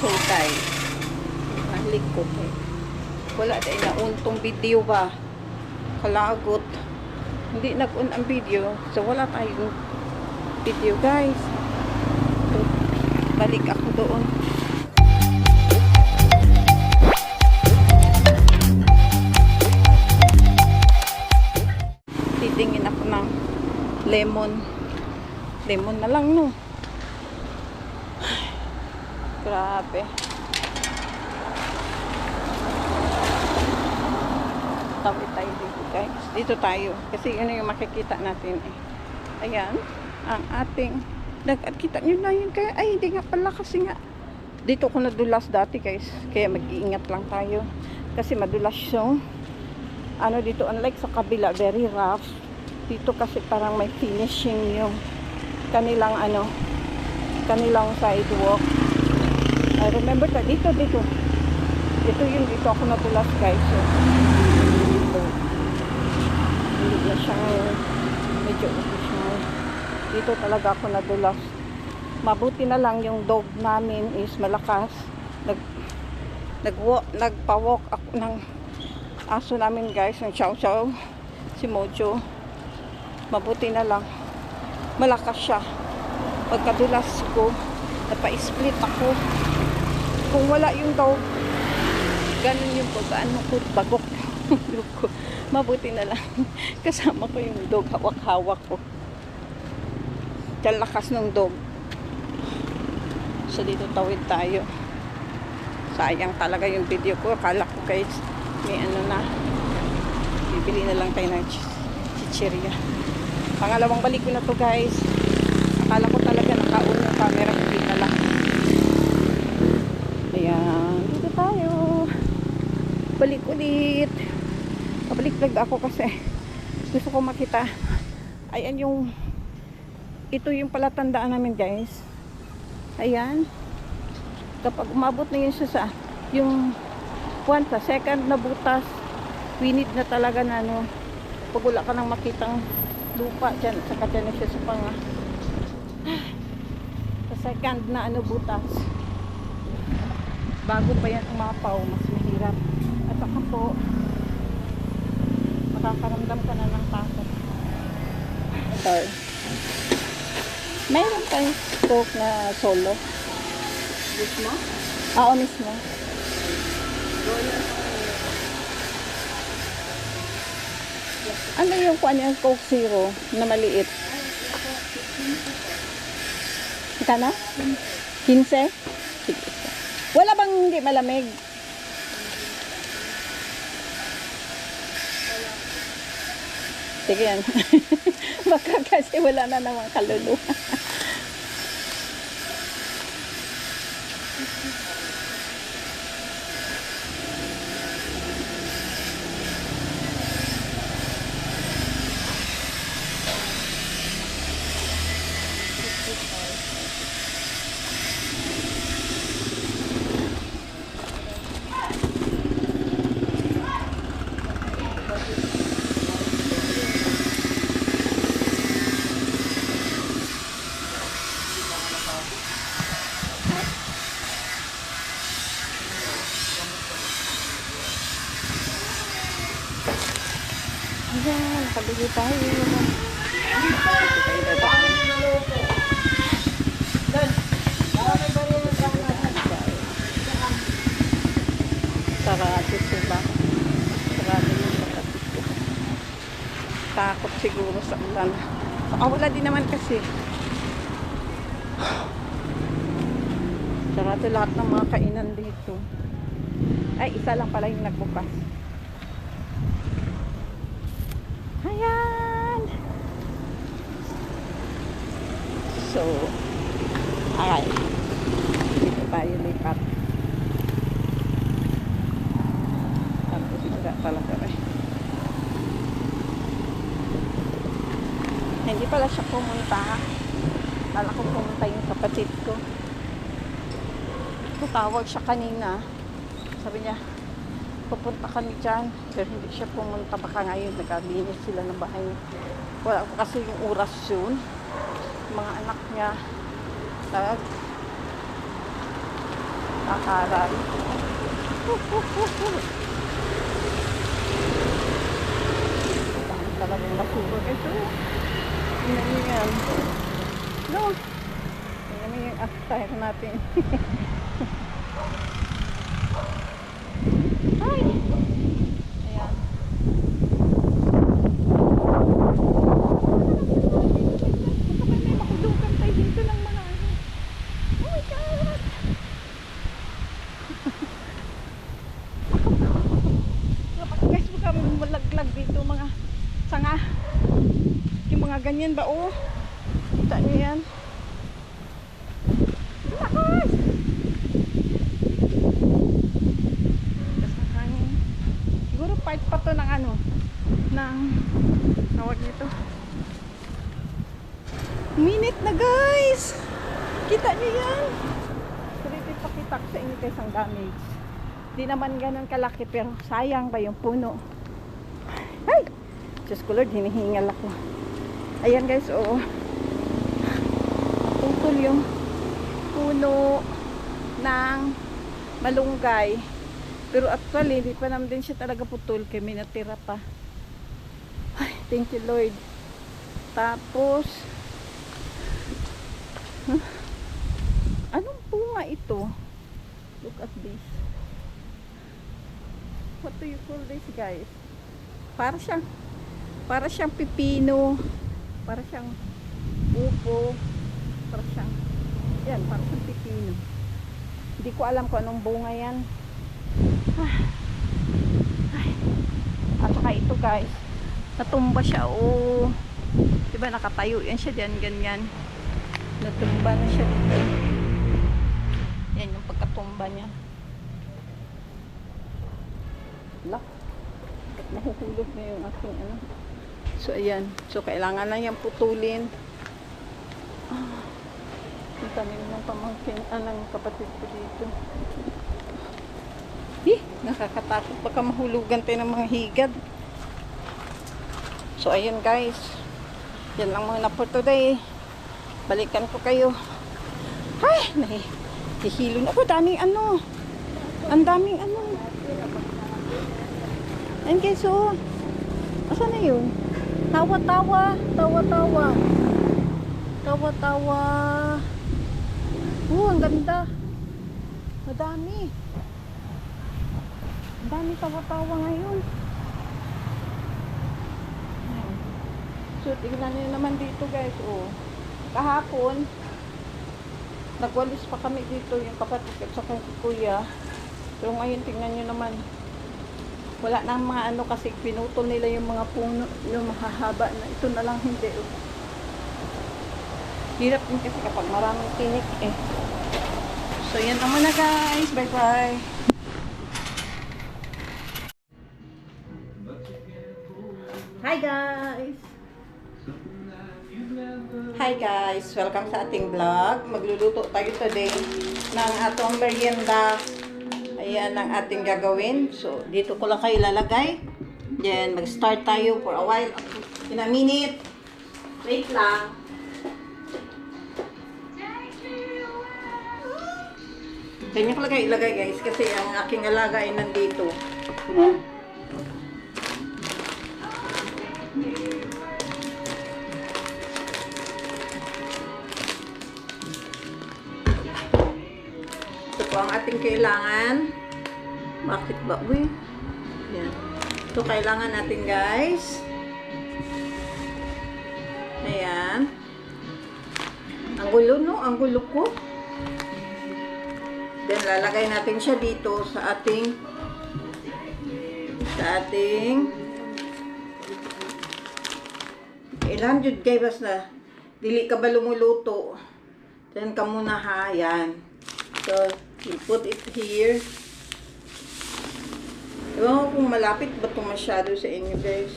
sultay. Nahalik ko kay. Wala dahil na untong video ba. Kalagot. Hindi nag-un ang video. So wala tayong video guys. So, balik ako doon. Titingin ako ng lemon. Lemon na lang no. Grabe. Tawid tayo dito guys. Dito tayo. Kasi yun yung makikita natin eh. Ayan. Ang ating dagat. Kita nyo na yun. Kaya ay hindi nga pala kasi nga. Dito ko nadulas dati guys. Kaya mag-iingat lang tayo. Kasi madulas yung ano dito unlike sa kabila very rough. Dito kasi parang may finishing yung kanilang ano kanilang sidewalk. Remember that dito dito. Dito yung dito ako natulas guys. So, dito. Hindi na siya. Medyo ngayon. Dito talaga ako nadulas. Mabuti na lang yung dog namin is malakas. Nag nag nagpa-walk ako ng aso namin guys, ng chow chow, si Mojo. Mabuti na lang. Malakas siya. Pagkadulas ko, napa-split ako. Kung wala yung dog, ganun yung pag-ano ko, bagok ko. Mabuti na lang. Kasama ko yung dog, hawak-hawak ko. Diyan lakas ng dog. So dito tawid tayo. Sayang talaga yung video ko. Akala ko guys, may ano na. Bibili na lang tayo ng ch- chichirya. Pangalawang balik ko na to guys. Akala ko talaga nakaon yung camera. Hindi pala. Ayan. Dito tayo. Balik ulit. Pabalik vlog ako kasi gusto ko makita. Ayan yung ito yung palatandaan namin guys. Ayan. Kapag umabot na yun siya sa yung one sa second na butas, we need na talaga na ano, pag wala ka nang makitang lupa dyan, saka dyan na siya sa panga. Sa second na ano butas, bago pa yan umapaw, mas mahirap. At saka po, makakaramdam ka na ng takot. Ito. Meron tayong coke na solo. Mismo? Oo, mismo. Ano yung kuan yung Coke Zero na maliit? Kana? 15? Sige. Wala bang hindi malamig? Sige yan. Baka kasi wala na namang kaluluwa. Tayo. Sarado sila. Sarado yung kapatid ko. Takot siguro sa ulan. Ah, wala din naman kasi. Sarado lahat ng mga kainan dito. Ay, isa lang pala yung nagbukas. Ayan. So, ay, dito tayo lipat. Tapos wala talaga eh. Hindi pala siya pumunta. Kala ko pumunta yung kapatid ko. Tutawag siya kanina. Sabi niya, pupunta kami dyan. Pero hindi siya pumunta. Baka ngayon nagkalinis sila ng bahay. Wala kasi yung oras yun. Mga anak niya. Nag, akaral. Dami talagang basura niyo yan. No. Yung attire natin. Ay! Ayan. Baka may makulugan tayo dito ng mga ano. Oh my God! Kapag guys, baka may malaglag dito mga sanga. Ganyan ba, oh. Kita niyo yan. Lakas! Lakas ng hangin. Siguro part pa to ng ano, ng tawag nito. Minute na guys! Kita niyo yan? Ko sa inyo guys damage. Di naman ganun kalaki pero sayang ba yung puno. Ay! Diyos ko Lord, hinihingal ako. Ayan guys, oo. Naputol yung puno ng malunggay. Pero actually, hindi pa naman din siya talaga putol may natira pa. Ay, thank you Lord. Tapos, huh? anong bunga ito? Look at this. What do you call this guys? Para siyang, para siyang pipino. Para siyang upo. Para siyang, yan, para siyang pipino. Hindi ko alam kung anong bunga yan. Ah. At saka ito guys, natumba siya. Oh. Diba nakatayo yan siya dyan, ganyan. Natumba na siya dito. Yan yung pagkatumba niya. Lak. Nahuhulog na yung aking ano. So, ayan. So, kailangan lang yung putulin. Ah. Yung tanim ng pamangkin, ah, ng kapatid ko dito. Eh, nakakatakot. Baka mahulugan tayo ng mga higad. So, ayun guys. Yan lang muna for today. Balikan ko kayo. Ay, nahi. Hihilo na ako. Daming ano. Ang daming ano. Ayun guys, oh. Asan na yun? Tawa-tawa. Tawa-tawa. Tawa-tawa. Oh, ang ganda. Madami. Ang dami tawa-tawa ngayon. So, tingnan nyo naman dito guys. Oh. Kahapon, nagwalis pa kami dito yung kapatid at saka kuya. Pero ngayon, tingnan nyo naman. Wala na ang mga ano kasi pinutol nila yung mga puno, yung mahahaba na ito na lang hindi. Oh. Hirap din kasi kapag maraming tinik eh. So, yan naman na guys. Bye-bye. Hi guys! Hi guys! Welcome sa ating vlog. Magluluto tayo today ng atong merienda. Ayan ang ating gagawin. So, dito ko lang kayo lalagay. Then, mag-start tayo for a while. In a minute. Wait lang. Ganyan ko lang kayo ilagay guys kasi ang aking alaga ay nandito. Ito po ang ating kailangan. Bakit ba? Uy. Yan. Ito kailangan natin guys. Ayan. Ang gulo no? Ang gulo ko. Then lalagay natin siya dito sa ating sa ating ilan jud kay bas na dili ka ba lumuluto. Then ka muna ha, yan. So, you put it here. Ewan ko kung malapit ba ito masyado sa inyo guys.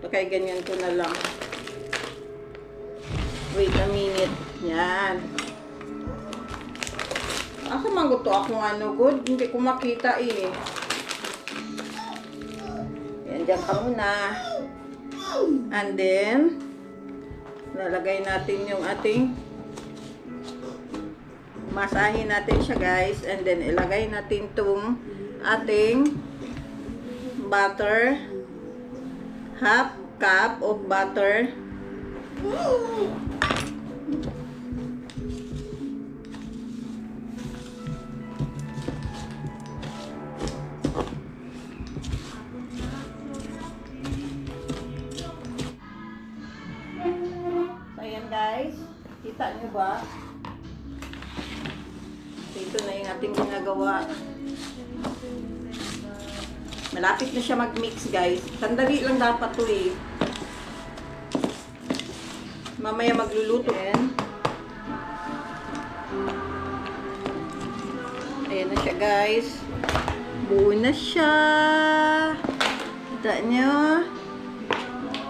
Kaya ganyan ko na lang. Wait a minute. Yan. Asa man gusto akong ano good? Hindi ko makita eh. Yan, dyan ka muna. And then, lalagay natin yung ating Masahin natin siya guys. And then ilagay natin tong ating butter. Half cup of butter. Kita niyo ba? Ito na yung ating ginagawa. Malapit na siya mag-mix guys. Sandali lang dapat to eh. Mamaya magluluto yan. Ayan na siya guys. Buo na siya. Kita nyo?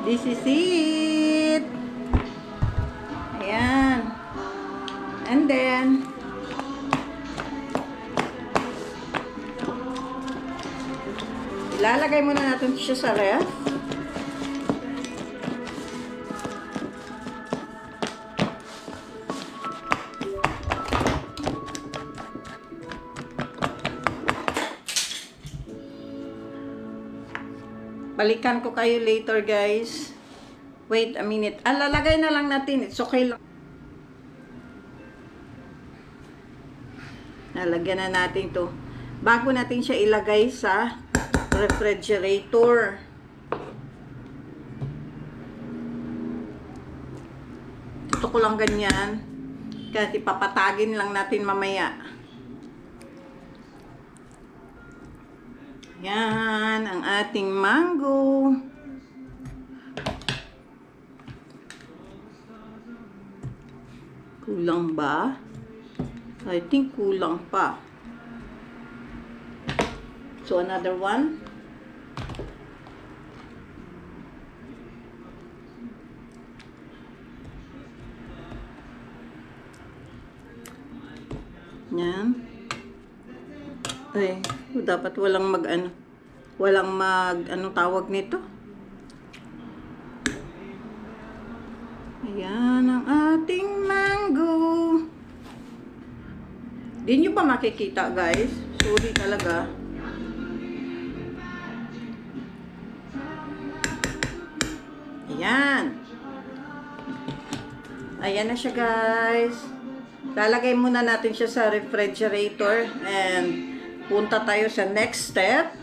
This is it. Ayan. And then, ilalagay muna natin siya sa ref. Balikan ko kayo later, guys. Wait a minute. Ah, lalagay na lang natin. It's okay lang. Lalagyan na natin to. Bago natin siya ilagay sa refrigerator. Ito ko lang ganyan. Kasi papatagin lang natin mamaya. Yan ang ating mango. Kulang ba? I think kulang pa. So another one. Yan. Ay, dapat walang mag ano, walang mag anong tawag nito? Ayan ang ating mango. Di nyo pa makikita guys. Sorry talaga. Ayan. Ayan na siya guys. Lalagay muna natin siya sa refrigerator and punta tayo sa next step.